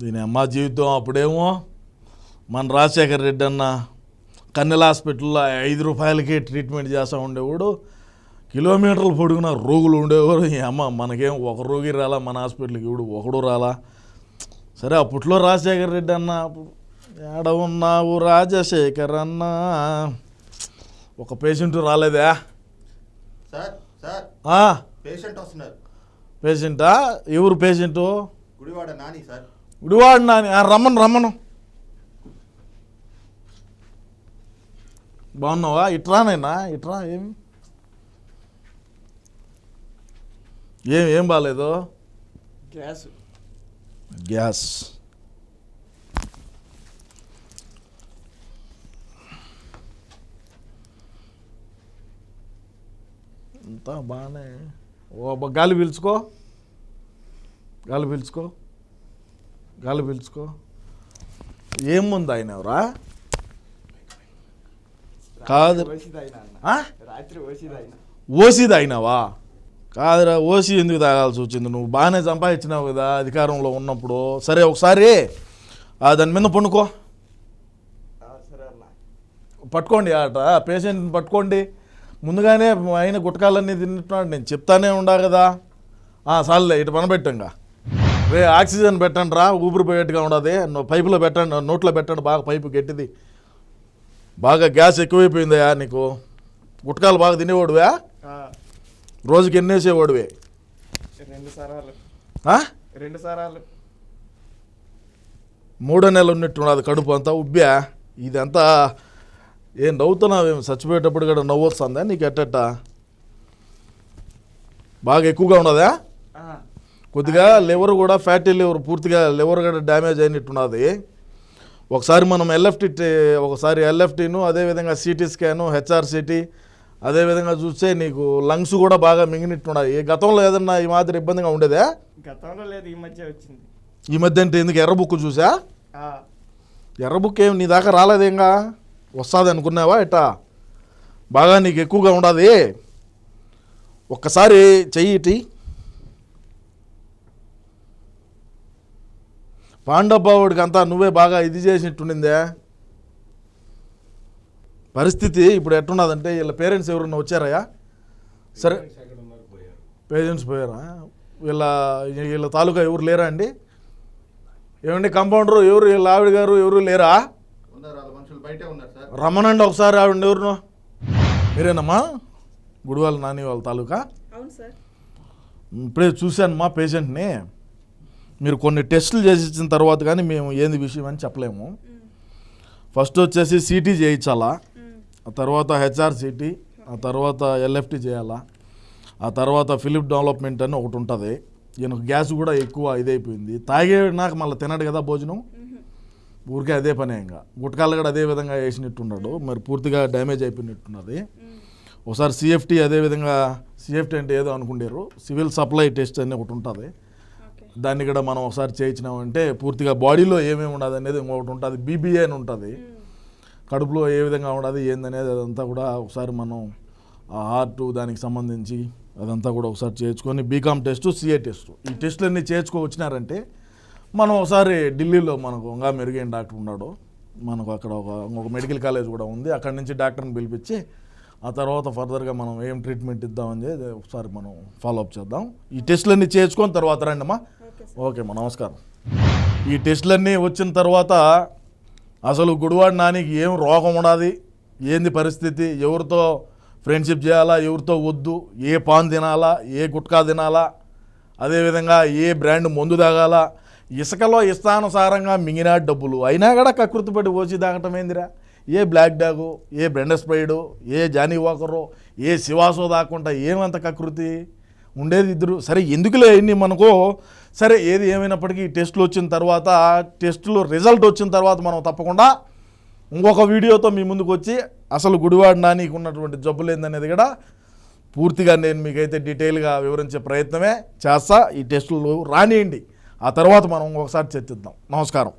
దీని అమ్మ జీవితం అప్పుడేమో మన రాజశేఖర రెడ్డి అన్న కన్నెల హాస్పిటల్లో ఐదు రూపాయలకే ట్రీట్మెంట్ చేస్తూ ఉండేవాడు. కిలోమీటర్లు పొడుగున రోగులు ఉండేవారు. ఈ అమ్మ మనకేం ఒక రోగి రాలా మన హాస్పిటల్కి ఇప్పుడు ఒకడు రాలా. సరే అప్పట్లో రాజశేఖర రెడ్డి అన్న ఏడ ఉన్నావు రాజశేఖర్ అన్న? ఒక పేషెంట్ రాలేదా? Sir sir. ఆ, పేషెంట్ వస్తున్నారు. పేషెంటా? ఎవరు పేషెంటు? గుడివాడ నాని సార్. గుడివాడు నాని రమ్మను రమ్మను బాగున్నావా? ఇట్రానైనా ఇట్రా ఏమి ఏం ఏం బాగాలేదు గ్యాస్. గ్యాస్. అంతా బాగానే ఓ గాలి పీల్చుకో. గాలి పీల్చుకో. గాలి పీల్చుకో. ఏం ముందు ఆయన ఎవరా? కాదు. ఓసిది ఓసి తాగినావా కాదురా ఓసి ఎందుకు తాగాల్సి వచ్చింది? నువ్వు బాగానే సంపాదించినావు కదా అధికారంలో ఉన్నప్పుడు. సరే ఒకసారి దాని మీద పండుకో. పట్టుకోండి ఆట. పేషెంట్ని పట్టుకోండి. ముందుగానే ఆయన గుట్టకాలన్నీ తింటున్నాడు. నేను చెప్తానే ఉండా కదా. సార్లే ఇటు పనబెట్టంగా. రే ఆక్సిజన్ పెట్టండి రా ఊపిరి పోయేట్టుగా ఉండదు. పైపులో పెట్టండి నోట్లో పెట్టండి బాగా పైపు గట్టిది. బాగా గ్యాస్ ఎక్కువైపోయిందయా నీకు. గుట్టకాలు బాగా తినేవాడువా? రోజుకి ఎన్నేసేవాడివే రెండు సారాలు? రెండు సారాలు. మూడో నెల ఉన్నట్టున్నది కడుపు అంతా ఉబ్బా. ఇదంతా ఏం నవ్వుతున్నావేం చచ్చిపోయేటప్పుడు కూడా నవ్వు వస్తుందా నీకు ఎట్టట బాగా ఎక్కువగా ఉన్నదా? కొద్దిగా లివర్ కూడా ఫ్యాటీ లివర్ పూర్తిగా లివర్ కూడా డ్యామేజ్ అయినట్టున్నది. ఒకసారి మనం ఎల్ఎఫ్టీ ఒకసారి ఎల్ఎఫ్టీను అదేవిధంగా సిటీ స్కాను హెచ్ఆర్సిటీ అదేవిధంగా చూస్తే నీకు లంగ్స్ కూడా బాగా మింగినట్టున్నాయి. గతంలో ఏదన్నా ఈ మాదిరి ఇబ్బందిగా ఉండేదా? గతంలో లేదు ఈ మధ్య వచ్చింది. ఈ మధ్య అంటే ఎందుకు? ఎర్ర బుక్ చూసా? ఎర్ర బుక్ ఏం నీ దాకా రాలేదేంగా వస్తుంది అనుకున్నావా ఎట్టా బాగా నీకు ఎక్కువగా ఉండదు. ఒక్కసారి చెయ్యి ఇటీ పాండబ్బావుడికి అంతా నువ్వే బాగా ఇది చేసినట్టుండిందే. పరిస్థితి ఇప్పుడు ఎట్టున్నదంటే వీళ్ళ పేరెంట్స్ ఎవరన్నా వచ్చారయ్యా? సరే. పేరెంట్స్ పోయారా? వీళ్ళ వీళ్ళ తాలూకా ఎవరు లేరా అండి? ఏమండి కంపౌండరు? ఎవరు వీళ్ళ ఆవిడ గారు? ఎవరు లేరా? ఉన్నారు వాళ్ళ మనుషులు బయటే ఉన్నారు సార్. రమ్మనండి ఒకసారి ఆవిడ ఎవరును? మీరేనమ్మా? గుడివాళ్ళ నాని వాళ్ళ తాలూకా? అవును సార్. ఇప్పుడే చూశాను మా పేషెంట్ని. మీరు కొన్ని టెస్టులు చేసి ఇచ్చిన తర్వాత కానీ మేము ఏంది విషయం అని చెప్పలేము. ఫస్ట్ వచ్చేసి సిటీ చేయించాలా ఆ తర్వాత హెచ్ఆర్ సిటీ ఆ తర్వాత ఎల్ఎఫ్టీ చేయాలా ఆ తర్వాత ఫిలిప్ డెవలప్మెంట్ అని ఒకటి ఉంటుంది. ఈయనకు గ్యాస్ కూడా ఎక్కువ ఇదైపోయింది. తాగే నాకు మళ్ళీ తినడు కదా భోజనం? ఊరికే అదే పనే ఇంకా. గుట్కాలు కూడా అదే విధంగా వేసినట్టున్నాడు. మరి పూర్తిగా డ్యామేజ్ అయిపోయినట్టున్నది. ఒకసారి సిఎఫ్టీ అదే విధంగా సిఎఫ్టీ అంటే ఏదో అనుకుంటారు సివిల్ సప్లై టెస్ట్ అని ఒకటి ఉంటుంది. దాన్ని కూడా మనం ఒకసారి చేయించినామంటే పూర్తిగా బాడీలో ఏమేమి ఉండదు అనేది ఇంకొకటి ఉంటుంది. బీబీఏ అని ఉంటుంది. కడుపులో ఏ విధంగా ఉండదు ఏందనేది అదంతా కూడా ఒకసారి మనం ఆ హార్ట్ దానికి సంబంధించి అదంతా కూడా ఒకసారి చేర్చుకొని బీకామ్ టెస్ట్ సిఏ టెస్ట్. ఈ టెస్టులన్నీ చేర్చుకో వచ్చినారంటే మనం ఒకసారి ఢిల్లీలో మనకు ఇంకా మెరుగైన డాక్టర్ ఉన్నాడు. మనకు అక్కడ ఒక ఒక మెడికల్ కాలేజ్ కూడా ఉంది. అక్కడి నుంచి డాక్టర్ని పిలిపించి ఆ తర్వాత ఫర్దర్గా మనం ఏం ట్రీట్మెంట్ ఇద్దామని చెప్పి ఒకసారి మనం ఫాలోఅప్ చేద్దాం. ఈ టెస్టులన్నీ చేర్చుకొని తర్వాత రండి ఓకేమ్మా ఓకే నమస్కారం. ఈ టెస్టులన్నీ వచ్చిన తర్వాత అసలు గుడివాడి నానికి ఏం రోగం ఉన్నది ఏంది పరిస్థితి? ఎవరితో ఫ్రెండ్షిప్ చేయాలా? ఎవరితో వద్దు? ఏ పాన్ తినాలా? ఏ గుట్కా తినాలా? అదేవిధంగా ఏ బ్రాండ్ మందు తాగాల? ఇసుకలో ఇష్టానుసారంగా మింగినా డబ్బులు. అయినా కూడా కకృతిపడి పోసి తాగటం ఏందిరా? ఏ బ్లాక్ డాగు ఏ బ్రెండర్ స్ప్రైడు ఏ జానీ వాకరు ఏ శివాసో దాక్కుంటా ఏమంత కకృతి? ఉండేది ఇద్దరు. సరే ఎందుకులే ఇన్ని మనకు సరే ఏది ఏమైనప్పటికీ ఈ టెస్టులు వచ్చిన తర్వాత టెస్టులో రిజల్ట్ వచ్చిన తర్వాత మనం తప్పకుండా ఇంకొక వీడియోతో మీ ముందుకు వచ్చి అసలు గుడివాడ నానికి ఉన్నటువంటి జబ్బులు ఏందనేది కూడా పూర్తిగా నేను మీకైతే డీటెయిల్గా వివరించే ప్రయత్నమే చేస్తా. ఈ టెస్టులు రానియండి. ఆ తర్వాత మనం ఒకసారి చర్చిద్దాం. నమస్కారం.